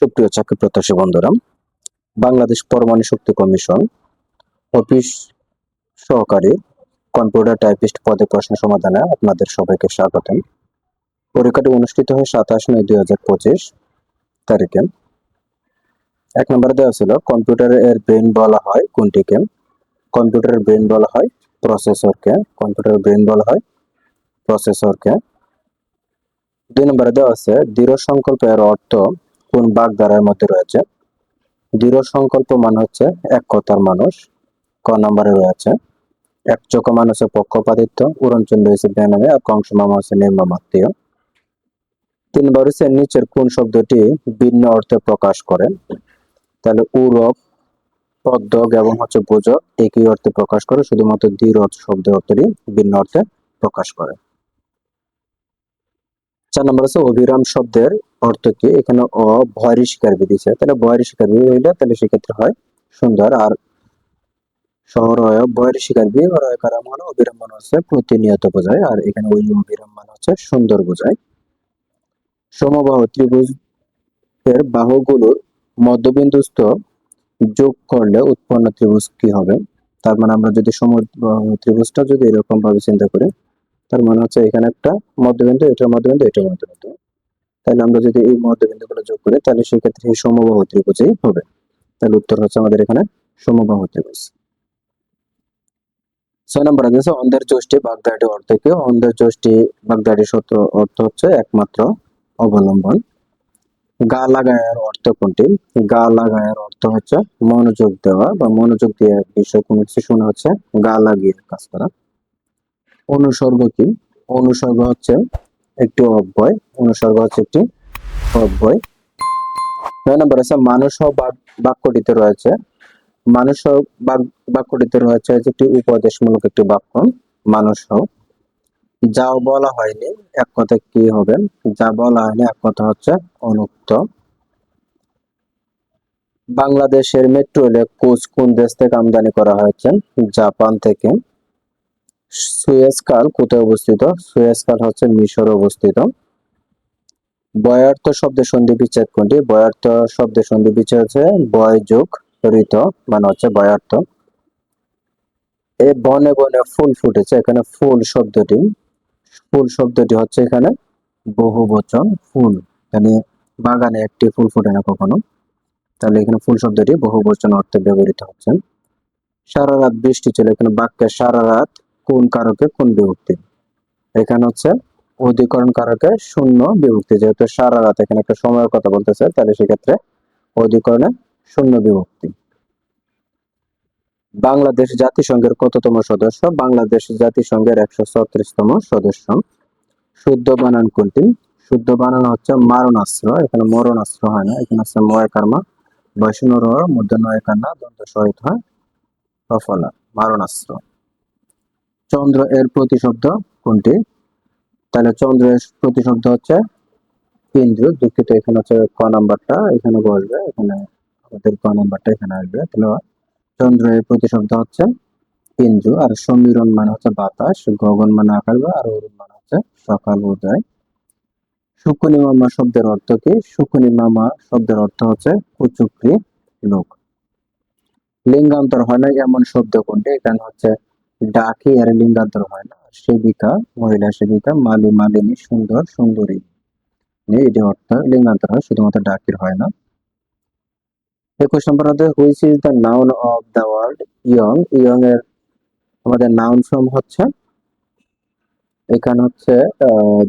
সুপ্রিয় চাকরি প্রত্যাশী বন্ধুরা, বাংলাদেশ পরমাণু শক্তি কমিশন অফিস সহকারী কম্পিউটার টাইপিস্ট পদে প্রশ্ন সমাধানে আপনাদের সবাইকে স্বাগতম। পরীক্ষাটি অনুষ্ঠিত হয় সাতাশ মে দুই হাজার পঁচিশ তারিখে। এক নম্বরে দেওয়া ছিল কম্পিউটারের ব্রেন বলা হয় কোনটিকে? কম্পিউটারের ব্রেন বলা হয় প্রসেসরকে। কম্পিউটারের ব্রেন বলা হয় প্রসেসরকে। দুই নম্বরে দেওয়া আছে দৃঢ় সংকল্পের অর্থ কোন বাগধারার মধ্যে রয়েছে? দৃঢ় সংকল্প মানে হচ্ছে এক কথার মানুষ, ক নম্বরে রয়েছে, এক চোখা মানুষের পক্ষপাতিত্ব উড়নচন্ড হয়েছে বেনামে আর কংস মামা হচ্ছে নির্মমাত্মীয় তিন নম্বর নিচের কোন শব্দটি ভিন্ন অর্থে প্রকাশ করে। তাহলে উরক, পদ্মক এবং হচ্ছে বোজক একই অর্থে প্রকাশ করে, শুধুমাত্র দৃঢ় শব্দের অর্থটি ভিন্ন অর্থে প্রকাশ করে। চার নম্বর হচ্ছে অবিরাম শব্দের অর্থ কি? এখানে অ ভয়ের শিকার দিছে তাহলে ভয়ের শিকার হইলে তাহলে সেক্ষেত্রে হয় সুন্দর আর শহর ভয়ের শিকার বি রয় কারাম মানে অবিরাম মানে হচ্ছে প্রতিনিয়ত বোঝায়, আর এখানে ওই অবিরাম মানে হচ্ছে সুন্দর বোঝায়। সমবাহু ত্রিভুজ এর বাহুগুলোর মধ্যবিন্দুস্থ যোগ করলে উৎপন্ন ত্রিভুজ কি হবে? তার মানে আমরা যদি সমবাহু ত্রিভুজটা যদি এরকম ভাবে চিন্তা করি, তার মানে হচ্ছে এখানে একটা মধ্যবিন্দু এটার মধ্যবিন্দু এটার মধ্যবিন্দু। তাহলে আমরা যদি এই মধ্যবিন্দুগুলো যোগ করি, তাহলে সেক্ষেত্রে সমবাহু ত্রিভুজই হবে। তাহলে উত্তর হচ্ছে আমাদের এখানে সমবাহু ত্রিভুজ। ছয় নম্বর আছে অন্ধের যষ্টি বাগদাটি অর্থ কি অন্ধের যষ্টি বাগদাটি সত্য অর্থ হচ্ছে একমাত্র অবলম্বন। গা লাগায়ের অর্থ কোনটি? গা লাগায়ের অর্থ হচ্ছে মনোযোগ দেওয়া বা মনোযোগ দিয়ে বিষয় কোনো কিছু শোনা হচ্ছে, গা লাগিয়ে কাজ করা। অনুসর্গ কি? অনুসর্গ হচ্ছে একটি অব্যয়, অনুসর্গ হচ্ছে একটি অব্যয়। নয় নম্বর আছে, মানুষ বাক- বাক্যটিতে রয়েছে, মানুষ বাক- বাক্যটিতে রয়েছে একটি উপদেশমূলক একটি বাক্য, মানুষ যাও বলা হয়নি, এক কথা কি হবে? যা বলা হয়নি, এক কথা হচ্ছে অনুক্ত। বাংলাদেশের মেট্রো রেলে কোচ কোন দেশ থেকে আমদানি করা হয়েছে? জাপান থেকে। সুয়েজ কাল কোথায় অবস্থিত? সুয়েজ কাল হচ্ছে মিশরে অবস্থিত। বয়ার্থ শব্দের সন্ধি বিচ্ছেদ কোনটি? বয়ার্থ শব্দের সন্ধি বিচ্ছেদ হচ্ছে বয় যোগ ঋত মানে হচ্ছে বয়ার্থ এ বনে বনে ফুল ফুটেছে, এখানে ফুল শব্দটি। ফুল শব্দটি হচ্ছে এখানে বহু বচন ফুল। মানে বাগানে একটি ফুল ফুটে না কখনো। তাহলে এখানে ফুল শব্দটি বহু বচন অর্থে ব্যবহৃত হচ্ছে। সারা রাত বৃষ্টি ছিল, এখানে বাক্যে সারা রাত কোন কারকে কোন বিভক্তি? এখানে হচ্ছে অধিকরণ কারকে শূন্য বিভক্তি। যেহেতু সারা রাত এখানে একটা সময়ের কথা বলতেছে, তাহলে সেক্ষেত্রে অধিকরণে শূন্য বিভক্তি। বাংলাদেশ জাতিসংঘের কততম সদস্য? বাংলাদেশ জাতিসংঘের একশো ছত্রিশতম সদস্য। শুদ্ধ বানান কোনটি? শুদ্ধ বানান হচ্ছে মারণাস্ত্র। এখানে মরণাস্ত্র হয় না। এখানে হচ্ছে ময় কার্মা মধ্য নয় কান্না দন্ত সহিত হয় সফলা মারণাস্ত্র। চন্দ্র এর প্রতিশব্দ কোনটি? তাহলে চন্দ্রের প্রতিশব্দ হচ্ছে ইন্দ্র দুঃখিত, এখানে হচ্ছে ক নাম্বারটা, এখানে বসবে, এখানে আমাদের ক নাম্বারটা এখানে আসবে, তাহলে চন্দ্রের প্রতিশব্দ হচ্ছে ইন্দ্র আর সমীরণ মানে হচ্ছে বাতাস, গগন মানে আকাশ আর অরুণ মানে হচ্ছে সকাল উদয়। শুকুনি মামা শব্দের অর্থ কি? শুকুনি মামা শব্দের অর্থ হচ্ছে কুচুকরি লোক। লিঙ্গান্তর হয় না, এমন শব্দ কোনটি? এখানে হচ্ছে ডাকি আর লিঙ্গান্তর হয় না। সেবিকা, মহিলা সেবিকা, মালি মালিনী, সুন্দর, সুন্দরী। এটি অর্থ, লিঙ্গান্তর হয়, শুধুমাত্র ডাকির হয় না। একুশ নম্বর হচ্ছে which is the noun of the word young. Young এর আমাদের নাউন ফর্ম হচ্ছে, এখানে হচ্ছে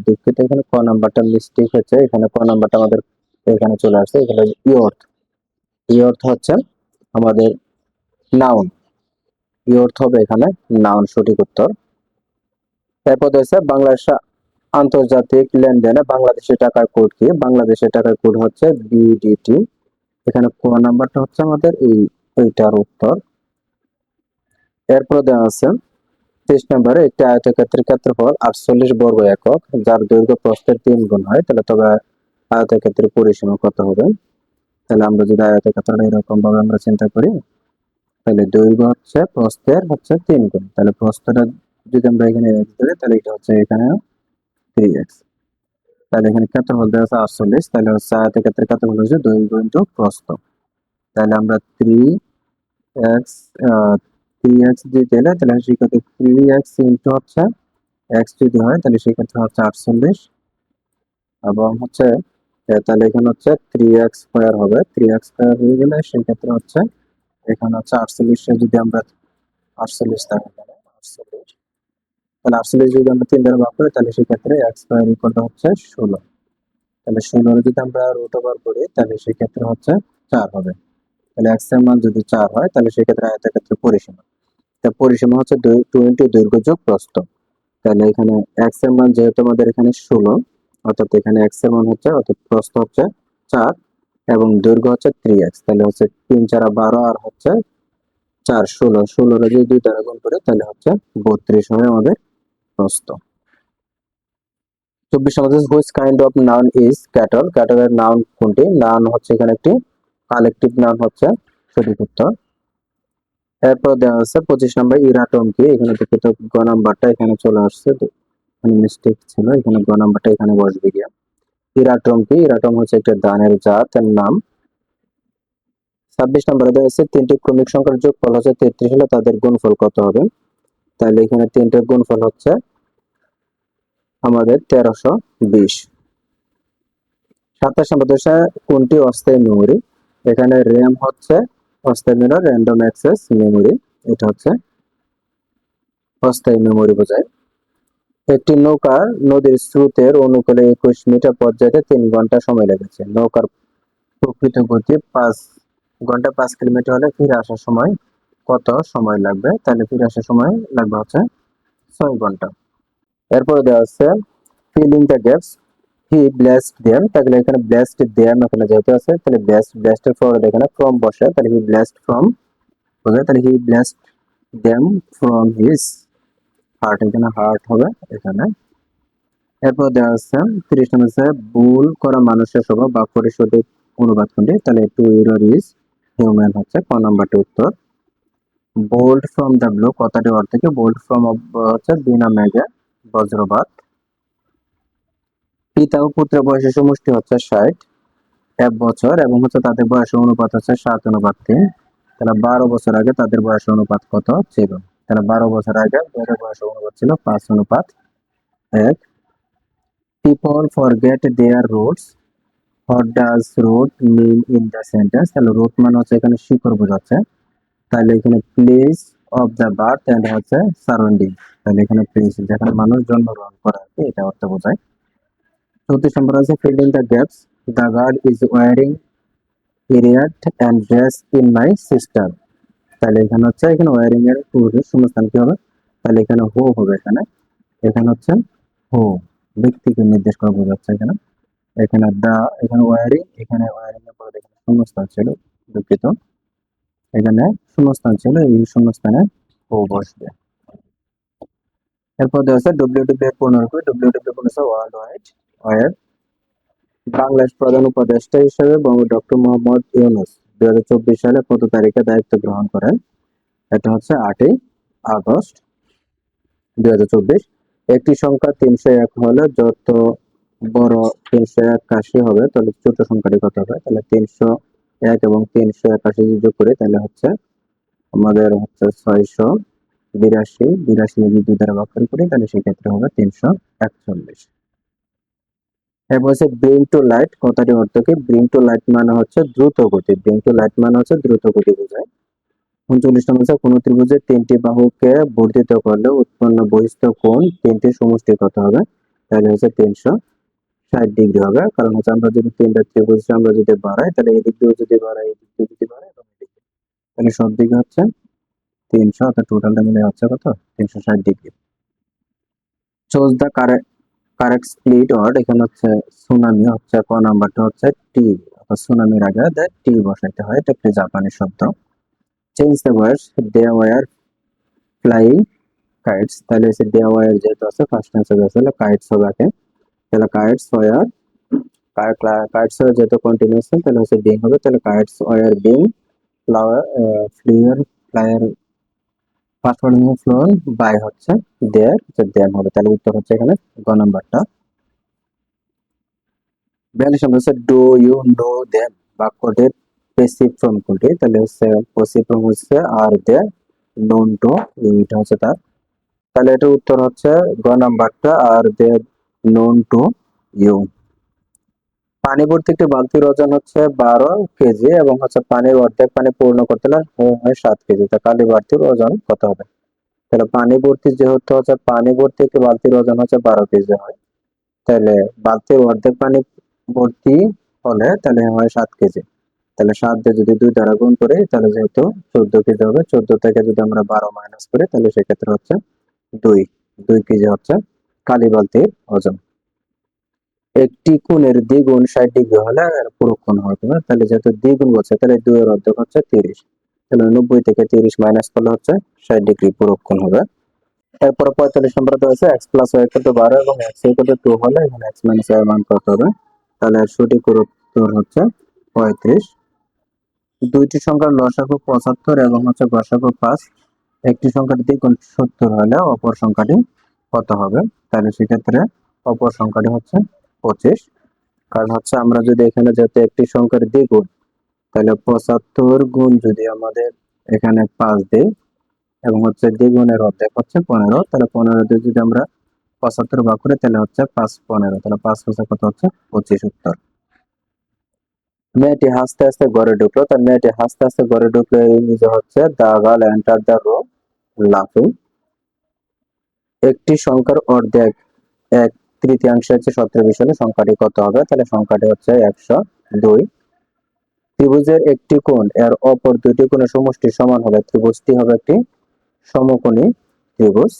দুঃখিত, এখানে ক নাম্বারটা মিস্টেক হচ্ছে এখানে ক নাম্বারটা আমাদের এখানে চলে আসছে, এখানে ইয়র্থ। ইয়র্থ হচ্ছে আমাদের নাউন ইয়র্থ হবে এখানে? নাউন, সঠিক উত্তর। এরপর হচ্ছে বাংলাদেশ আন্তর্জাতিক লেনদেনে বাংলাদেশের টাকার কোড কি? বাংলাদেশের টাকার কোড হচ্ছে বিডিটি এখানে ক নাম্বারটা হচ্ছে আমাদের? এই, এইটার উত্তর। এরপর দেওয়া আছে, তেইশ নম্বরে একটি আয়তক্ষেত্রের ক্ষেত্রফল আটচল্লিশ বর্গ একক, যার দৈর্ঘ্য প্রস্থের তিন গুণ হয়, তাহলে তবে আয়তক্ষেত্রের পরিসীমা কত হবে? তাহলে আমরা যদি আয়তক্ষেত্রটা এরকম ভাবে আমরা চিন্তা করি তাহলে দৈর্ঘ্য হচ্ছে প্রস্থের হচ্ছে তিন গুণ। তাহলে প্রস্থটা যদি আমরা এখানে তাহলে এটা হচ্ছে এখানে থ্রি এক্স তাহলে এখানে ক্ষেত্রফল দেওয়া আছে আটচল্লিশ, তাহলে হচ্ছে আয়তের ক্ষেত্রে ক্ষেত্রফল হচ্ছে দৈর্ঘ্য ইন্টু প্রস্থ। তাহলে আমরা থ্রি এক্স থ্রি এক্স দিয়ে দিলে তাহলে সেক্ষেত্রে থ্রি এক্স ইন্টু হচ্ছে এক্স যদি হয়, তাহলে সেক্ষেত্রে হচ্ছে আটচল্লিশ। এবং হচ্ছে তাহলে এখানে হচ্ছে থ্রি এক্স স্কোয়ার হবে। থ্রি এক্স স্কোয়ার হয়ে গেলে সেক্ষেত্রে হচ্ছে এখানে হচ্ছে আটচল্লিশে যদি আমরা এখানে আটচল্লিশ। তাহলে আটচল্লিশ যদি আমরা তিন দ্বারা ভাগ করি, তাহলে সেক্ষেত্রে এক্স স্কোয়ার ইকুয়ালটা হচ্ছে ষোলো। তাহলে ষোলোর যদি আমরা রুট ওভার করি, তাহলে সেক্ষেত্রে হচ্ছে চার হবে। তাহলে এক্সের মান যদি চার হয়, তাহলে সেক্ষেত্রে আয়তের ক্ষেত্রে পরিসীমা। তা পরিসীমা হচ্ছে টোয়েন্টি দৈর্ঘ্য যোগ প্রস্থ। তাহলে এখানে এক্সের মান যেহেতু আমাদের এখানে ষোলো, অর্থাৎ এখানে এক্সের মান হচ্ছে, অর্থাৎ প্রস্থ হচ্ছে চার এবং দৈর্ঘ্য হচ্ছে থ্রি এক্স তাহলে হচ্ছে তিন চারা বারো আর হচ্ছে চার ষোলো। ষোলোর যদি দুই দ্বারা গুণ করে, তাহলে হচ্ছে বত্রিশ হয় আমাদের প্রস্থ। চব্বিশ আমাদের which kind of noun is cattle ক্যাটলের noun কোনটি? নাউন হচ্ছে এখানে একটি কালেকটিভ নাউন হচ্ছে সঠিক উত্তর। এরপর দেওয়া আছে পঁচিশ নম্বর ইরাটম কি? এখানে দুঃখিত গ নাম্বারটা এখানে চলে আসছে। এখানে মিস্টেক ছিল, এখানে গ নাম্বারটা এখানে বসবে গিয়া। ইরাটম কি? ইরাটম হচ্ছে একটা ধানের জাতের নাম। ছাব্বিশ নম্বরে দেওয়া আছে, তিনটি ক্রমিক সংখ্যার যোগফল হচ্ছে তেত্রিশ হলে তাদের গুণফল কত হবে? তাহলে এখানে তিনটে গুণফল হচ্ছে আমাদের তেরোশো বিশ। সাতাশ নম্বর দেশে, কোনটি অস্থায়ী মেমোরি এখানে র্যাম হচ্ছে অস্থায়ী মেমোরি র্যান্ডম অ্যাক্সেস মেমোরি এটা হচ্ছে অস্থায়ী মেমোরি বোঝায়। একটি নৌকার নদীর স্রোতের অনুকূলে একুশ মিটার পথ যেতে তিন ঘণ্টা সময় লেগেছে। নৌকার প্রকৃত গতি পাঁচ ঘণ্টা পাঁচ কিলোমিটার হলে ফিরে আসার সময় কত সময় লাগবে? তাহলে ফিরে আসার সময় লাগবে হচ্ছে ছয় ঘণ্টা। এরপরে দেওয়া আছে filling the gaps he blessed them তাহলে এখানে ব্লেসড দেম এখানে যেহেতু আছে, তাহলে ব্লেসড এর পরে এখানে ফ্রম বসে, তাহলে হি ব্লেসড ফ্রম বোঝায় তাহলে he blessed them from his heart এখানে হার্ট হবে এখানে। এরপর দেওয়া আছে, তিরিশ নম্বর আছে ভুল করা মানুষের স্বভাব বা পরিশোধিত অনুবাদ কোনটি? তাহলে টু ইরোর ইজ হিউম্যান হচ্ছে, ক নাম্বারটি উত্তর। বোল্ড ফ্রম দ্য ব্লু কথাটি অর্থ থেকে বোল্ড ফ্রম হচ্ছে বিনা মেঘে বজ্রপাত। পিতা ও পুত্রের বয়সের সমষ্টি হচ্ছে ষাট, এক বছর, এবং হচ্ছে তাদের বয়সের অনুপাত হচ্ছে সাত অনুপাত তিন। তাহলে বারো বছর আগে তাদের বয়সের অনুপাত কত? ছিল তাহলে বারো বছর আগে তাদের বয়সের অনুপাত ছিল পাঁচ অনুপাত এক। People for get their roots what does root mean in the sentence তাহলে রুট মানে হচ্ছে এখানে শিকড় বোঝাচ্ছে। তাহলে এখানে place of the birth and হচ্ছে সারাউন্ডিং তাহলে এখানে প্লেস যেখানে মানুষ জন্মগ্রহণ করে আর কি, এটা অর্থ বোঝায়। চৌত্রিশ নম্বর আছে filling the gaps the guard is wearing period and dress in my sister তাহলে এখানে হচ্ছে, এখানে ওয়ারিং এর পুরুষের শূন্যস্থান কি হবে? তাহলে এখানে হো হবে এখানে। এখানে হচ্ছে হো ব্যক্তিকে নির্দেশ করা বোঝাচ্ছে এখানে। এখানে দা এখানে ওয়ারিং এখানে ওয়ারিং এর পরে এখানে শূন্যস্থান ছিল, দুঃখিত। এখানে শূন্যস্থান ছিল, এই শূন্যস্থানে ও বসবে। এরপর দেওয়া আছে ডব্লিউডিপি এর পুনরূপে ডব্লিউডিপি বলেছে ওয়ার্ল্ড ওয়াইড ওয়েব বাংলাদেশ প্রধান উপদেষ্টা হিসেবে ডক্টর মোহাম্মদ ইউনুস। দুই হাজার চব্বিশ সালে কত তারিখে দায়িত্ব গ্রহণ করেন। এটা হচ্ছে আটই আগস্ট দুই হাজার চব্বিশ। একটি সংখ্যা তিনশো এক হলে যত বড় তিনশো একাশি হবে, তাহলে ছোট সংখ্যাটি কত হবে? তাহলে তিনশো এক এবং তিনশো একাশি যদি যোগ করি, তাহলে হচ্ছে আমাদের হচ্ছে ছয়শো বিরাশি। বিরাশি যদি দুই দ্বারা করি, তাহলে সেক্ষেত্রে হবে তিনশো একচল্লিশ। হচ্ছে ব্রিং টু লাইট কথাটি অর্থ কি? ব্রিং টু লাইট মানে হচ্ছে দ্রুত গতি। ব্রিং টু লাইট মানে হচ্ছে দ্রুত গতি বোঝায়। উনচল্লিশ নম্বর হচ্ছে কোনো ত্রিভুজের তিনটি বাহুকে বর্ধিত করলে উৎপন্ন বহিস্থ কোণ তিনটি সমষ্টি কত হবে। তাহলে হচ্ছে তিনশো ষাট ডিগ্রি হবে। কারণ হচ্ছে আমরা যদি তিনটা ত্রিভুজ আমরা যদি বাড়াই, তাহলে এদিক দিয়েও যদি বাড়াই এদিক দিয়ে যদি বাড়াই, তাহলে সব দিকে হচ্ছে তিনশো, অর্থাৎ টোটালটা মিলে হচ্ছে কত? তিনশো ষাট degree. Choose the correct correct split word এখানে হচ্ছে সুনামি হচ্ছে, ক নাম্বারটা হচ্ছে টি সুনামির আগে টি বসাইতে হয়, এটা একটি জাপানি শব্দ। Change the words they were flying kites তাহলে হচ্ছে দে ওয়ার যেহেতু আছে ফার্স্ট অ্যান্সার আছে কাইটস হবে আগে তাহলে কাইটস ওয়ার কাইটস ওয়ার যেহেতু কন্টিনিউশন তাহলে হচ্ছে বিং হবে, তাহলে kites were being flower flier flyer first word flown by হচ্ছে দেয়ার হচ্ছে দেম হবে, তাহলে উত্তর হচ্ছে এখানে গ নাম্বারটা। বিয়াল্লিশ নম্বর হচ্ছে ডু ইউ নো দেম বাক্যটির পেসিভ ফর্ম কোনটি? তাহলে হচ্ছে পসিভ ফর্ম হচ্ছে আর দে নোন টু এটা হচ্ছে তার। তাহলে এটার উত্তর হচ্ছে গ নাম্বারটা আর দে নোন টু ইউ পানি ভর্তি একটি বালতির ওজন হচ্ছে বারো কেজি এবং হচ্ছে পানির অর্ধেক পানি পূর্ণ করতে হয় সাত কেজি। তা কালি বালতির ওজন কত হবে? তাহলে পানি ভর্তি যেহেতু হচ্ছে পানি ভর্তি একটি বালতির ওজন হচ্ছে বারো কেজি হয়, তাহলে বালতির অর্ধেক পানি ভর্তি হলে তাহলে হয় সাত কেজি। তাহলে সাত দিয়ে যদি দুই দ্বারা গুণ করি, তাহলে যেহেতু চোদ্দ কেজি হবে, চোদ্দ থেকে যদি আমরা বারো মাইনাস করি, তাহলে সেক্ষেত্রে হচ্ছে দুই দুই কেজি হচ্ছে কালি বালতির ওজন। একটি কোণের দ্বিগুণ ষাট ডিগ্রি হলে এর পুরো কোণ হবে তাহলে যেহেতু দ্বিগুণ বলছে তাহলে দুই এর অর্ধেক হচ্ছে তিরিশ। তাহলে নব্বই থেকে তিরিশ মাইনাস করলে হচ্ছে ষাট ডিগ্রি পুরো কোণ হবে। এরপরে পঁয়তাল্লিশ নম্বর দেওয়া এক্স প্লাস ওয়াই কত বারো এবং এক্স কত টু হলে এখানে এক্স মাইনাস ওয়াই মান কত হবে। তাহলে সঠিক উত্তর হচ্ছে পঁয়ত্রিশ। দুইটি সংখ্যার লসাগু পঁচাত্তর এবং হচ্ছে গসাগু পাঁচ। একটি সংখ্যার দ্বিগুণ সত্তর হলে অপর সংখ্যাটি কত হবে? তাহলে সেক্ষেত্রে অপর সংখ্যাটি হচ্ছে পঁচিশ। কারণ হচ্ছে আমরা যদি এখানে যাতে একটি সংখ্যার দ্বিগুণ, তাহলে পঁচাত্তর গুণ যদি আমাদের এখানে পাঁচ দিই, এবং হচ্ছে দ্বিগুণের অর্ধেক হচ্ছে পনেরো, তাহলে পনেরো দিয়ে যদি আমরা পঁচাত্তর ভাগ করি, তাহলে হচ্ছে পাঁচ পনেরো, তাহলে পাঁচ হচ্ছে কত হচ্ছে? পঁচিশ উত্তর। মেয়েটি হাসতে হাসতে ঘরে ঢুকলো, তার মেয়েটি হাসতে হাসতে ঘরে ঢুকলো, এই নিজে হচ্ছে the girl enter the room লাফিং একটি সংখ্যার অর্ধেক, এক তৃতীয়াংশ হচ্ছে সতেরো বিশ হলে সংখ্যাটি কত হবে? তাহলে সংখ্যাটি হচ্ছে একশো দুই। ত্রিভুজের একটি কোণ, এর অপর দুটি কোণের সমষ্টি সমান হবে। ত্রিভুজটি হবে একটি সমকোণী ত্রিভুজ।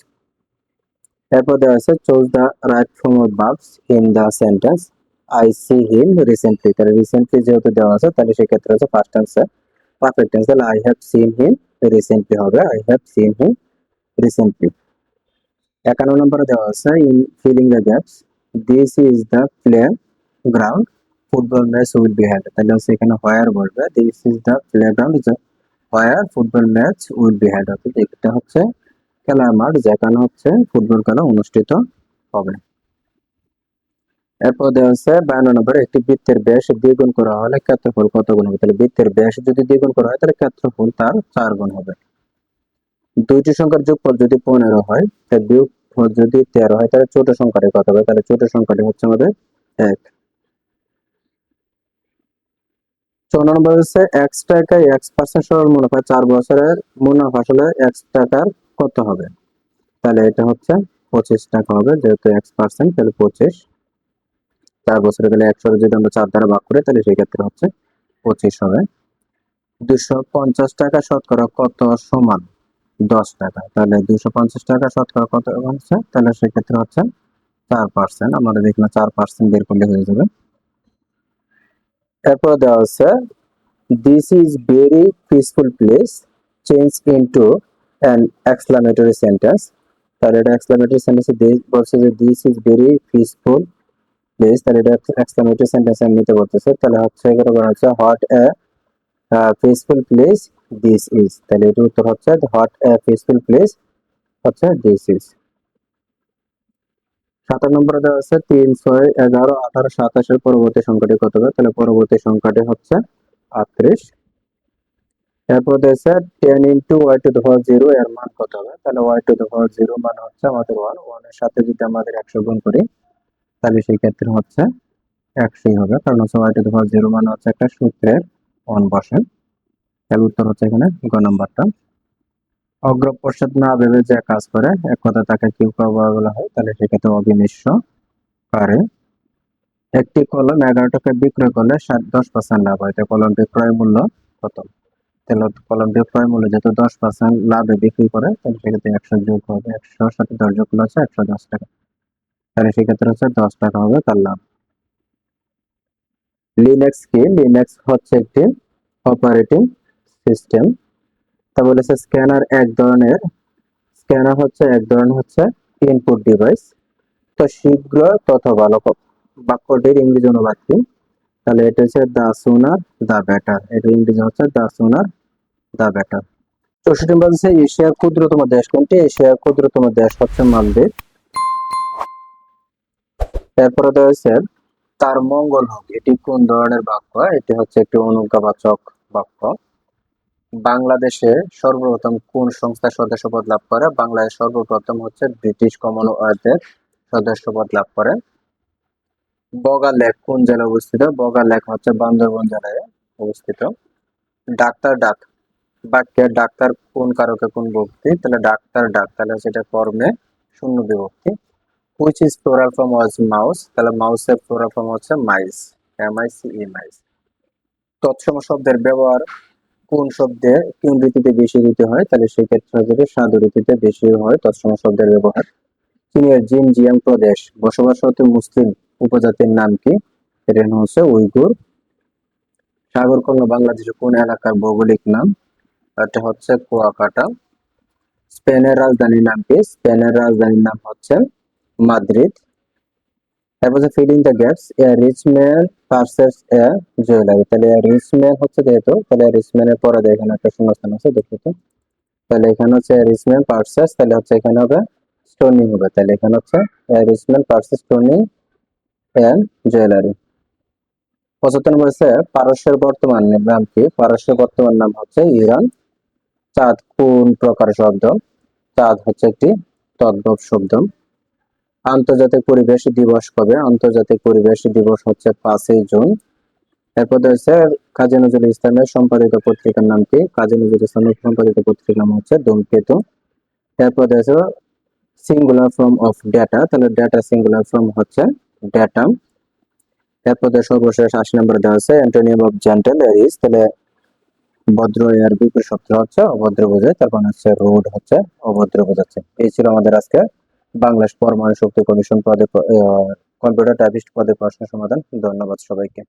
এরপর দেওয়া আছে choose the right form of verbs in the sentence I see him recently তাহলে রিসেন্টলি যেহেতু দেওয়া আছে, তাহলে সেক্ষেত্রে হচ্ছে first answer perfect answer I have seen him recently হবে। I have seen him recently একান্ন নম্বরে দেওয়া আছে in filling the gaps this is the playground football match will be had তাহলে হচ্ছে এখানে হোয়ার বলবে this is the playground where football match will be had অর্থাৎ এটা হচ্ছে খেলার মাঠ, যেখানে হচ্ছে ফুটবল খেলা অনুষ্ঠিত হবে। এরপর দেওয়া আছে বায়ান্ন নম্বরে, একটি বৃত্তের ব্যাস দ্বিগুণ করা হলে ক্ষেত্রফল কত গুণ হবে? তাহলে বৃত্তের ব্যাস যদি দ্বিগুণ করা হয়, তাহলে ক্ষেত্রফল তার চার গুণ হবে। দুইটি সংখ্যার যোগফল যদি পনেরো হয় তাহলে বিয়োগফল যদি তেরো হয়, তাহলে ছোট সংখ্যাটি কত হবে। তাহলে ছোট সংখ্যাটি হচ্ছে আমাদের এক। চৌন্ন নম্বর হচ্ছে এক্স টাকায় এক্স পার্সেন্ট সরল মুনাফা, চার বছরের মুনাফা আসলে এক্স টাকার কত হবে? তাহলে এটা হচ্ছে পঁচিশ টাকা হবে, যেহেতু এক্স পার্সেন্ট তাহলে পঁচিশ। চার বছরে তাহলে একশো যদি আমরা চার দ্বারা ভাগ করি, তাহলে সেক্ষেত্রে হচ্ছে পঁচিশ হবে। দুশো পঞ্চাশ টাকা শতকরা কত সমান? দশ টাকা। তাহলে দুশো পঞ্চাশ টাকা শতকরা কত হচ্ছে? তাহলে সেক্ষেত্রে হচ্ছে চার পার্সেন্ট আমাদের এখানে চার পার্সেন্ট বের করলে হয়ে যাবে। এরপর দেওয়া আছে this is very peaceful place change into an exclamatory sentence তাহলে এটা এক্সক্লামেটরি সেন্টেন্সে বলছে যে this is very peaceful place তাহলে এটা এক্সক্লামেটরি সেন্টেন্স নিতে বলতেছে। তাহলে হচ্ছে বলা হচ্ছে what a peaceful place this is তাহলে এটার উত্তর হচ্ছে হোয়াট এ পিসফুল প্লেস হচ্ছে দিস ইজ সাতান্ন নম্বরে দেওয়া আছে তিন ছয় এগারো আঠারো সাতাশের পরবর্তী সংখ্যাটি কত হবে? তাহলে পরবর্তী সংখ্যাটি হচ্ছে আটত্রিশ। এরপর দিয়েছে ten into y to power zero এর মান কত হবে? তাহলে ওয়াই টু পাওয়ার জিরো মান হচ্ছে আমাদের ওয়ান ওয়ানের সাথে যদি আমাদের একশো গুণ করি, তাহলে সেই ক্ষেত্রে হচ্ছে একশোই হবে। কারণ হচ্ছে ওয়াই টু পাওয়ার জিরো মান হচ্ছে একটা সূত্রের ওয়ান বসে তাহলে উত্তর হচ্ছে এখানে গ নাম্বারটা। অগ্র পশ্চাৎ না ভেবে যে কাজ করে, এক কথা তাকে কি বলা হয়, তাহলে সেক্ষেত্রে অবিনিশ্য করে। একটি কলম এগারো টাকা বিক্রয় করলে ষাট দশ পার্সেন্ট লাভ হয়। তো কলমটি ক্রয় মূল্য কত? তাহলে কলমটি ক্রয় মূল্য যেহেতু দশ পার্সেন্ট লাভে বিক্রি করে, তাহলে সেক্ষেত্রে একশো যোগ হবে, একশো সাথে দশ যোগ করলে হচ্ছে একশো দশ টাকা। তাহলে সেক্ষেত্রে হচ্ছে দশ টাকা হবে তার লাভ। লিনাক্স কি লিনাক্স হচ্ছে একটি অপারেটিং সিস্টেম তা বলেছে স্ক্যানার এক ধরনের স্ক্যানার হচ্ছে এক ধরনের হচ্ছে ইনপুট ডিভাইস তো শীঘ্র তত ভালো বাক্যটির ইংরেজি অনুবাদ কি? তাহলে এটা হচ্ছে দা সুনার দা ব্যাটার এটা ইংরেজি হচ্ছে দা সুনার দা ব্যাটার চৌষট্টি বলছে, এশিয়ার ক্ষুদ্রতম দেশ কোনটি? এশিয়ার ক্ষুদ্রতম দেশ হচ্ছে মালদ্বীপ। এরপরে দেওয়া হচ্ছে তার মঙ্গল হোক, এটি কোন ধরনের বাক্য? এটি হচ্ছে একটি অনুজ্ঞাবাচক বাক্য। বাংলাদেশে সর্বপ্রথম কোন সংস্থা সদস্যপদ লাভ করে? বাংলাদেশ সর্বপ্রথম হচ্ছে ব্রিটিশ কমনওয়েলথের সদস্যপদ লাভ করে। বগা লেক কোন জেলায় অবস্থিত? বগা লেক হচ্ছে বান্দরবন জেলায় অবস্থিত। ডাক্তার ডাক। বাক্যে ডাক্তার কোন কারকে কোন ভক্তি তাহলে ডাক্তার ডাক, তাহলে সেটা কর্মে শূন্য বিভক্তি। Which is plural form was mouse তাহলে মাউসের ফ্লোরাল ফর্ম হচ্ছে mice M I C E mice তৎসম শব্দের ব্যবহার কোন শব্দে কোন রীতিতে বেশি দিতে হয়? তাহলে সেক্ষেত্রে যদি সাধু রীতিতে বেশি হয় তৎসম শব্দের ব্যবহার। চীনের জিন জিয়াং প্রদেশ বসবাসরত মুসলিম উপজাতির নাম কি? এর নাম হচ্ছে উইগুর। সাগরকর্ণ বাংলাদেশের কোন এলাকার ভৌগোলিক নাম? এটা হচ্ছে কুয়াকাটা। স্পেনের রাজধানীর নাম কি? স্পেনের রাজধানীর নাম হচ্ছে Madrid. The gaps a rich man purses a jewellery তাহলে ম্যান হচ্ছে যেহেতু, তাহলে রিচ ম্যানের পরে এখানে একটা শূন্যস্থান আছে, দেখো তো। তাহলে এখানে হচ্ছে তাহলে হচ্ছে এখানে হবে স্টোনিং হবে। তাহলে এখানে হচ্ছে স্টোনিং এন্ড জুয়েলারি পঁচাত্তর নম্বর হচ্ছে পারস্যের বর্তমান নাম কি? পারস্যের বর্তমান নাম হচ্ছে ইরান। চাঁদ কোন প্রকার শব্দ? চাঁদ হচ্ছে একটি তদ্ভব শব্দ। আন্তর্জাতিক পরিবেশ দিবস কবে? আন্তর্জাতিক পরিবেশ দিবস হচ্ছে পাঁচই জুন। এরপর রয়েছে কাজী নজরুল ইসলামের সম্পাদিত পত্রিকার নাম কি? কাজী নজরুল ইসলামের সম্পাদিত পত্রিকার নাম হচ্ছে ধূমকেতু। এরপর রয়েছে সিঙ্গুলার ফর্ম অফ ডেটা তাহলে ডেটা সিঙ্গুলার ফর্ম হচ্ছে ডেটা এরপর সর্বশেষ আশি নম্বর দেওয়া আছে অ্যান্টোনিয়াম অফ জেন্টেল এরিস। তাহলে ভদ্র এর বিপরীত শব্দ হচ্ছে অভদ্র বোঝায়, তারপর হচ্ছে রোড হচ্ছে অভদ্র বোঝাচ্ছে। এই ছিল আমাদের আজকে বাংলাদেশ পরমাণু শক্তি কমিশন পদে কম্পিউটার টাইপিস্ট পদে প্রশ্ন সমাধান। ধন্যবাদ সবাইকে।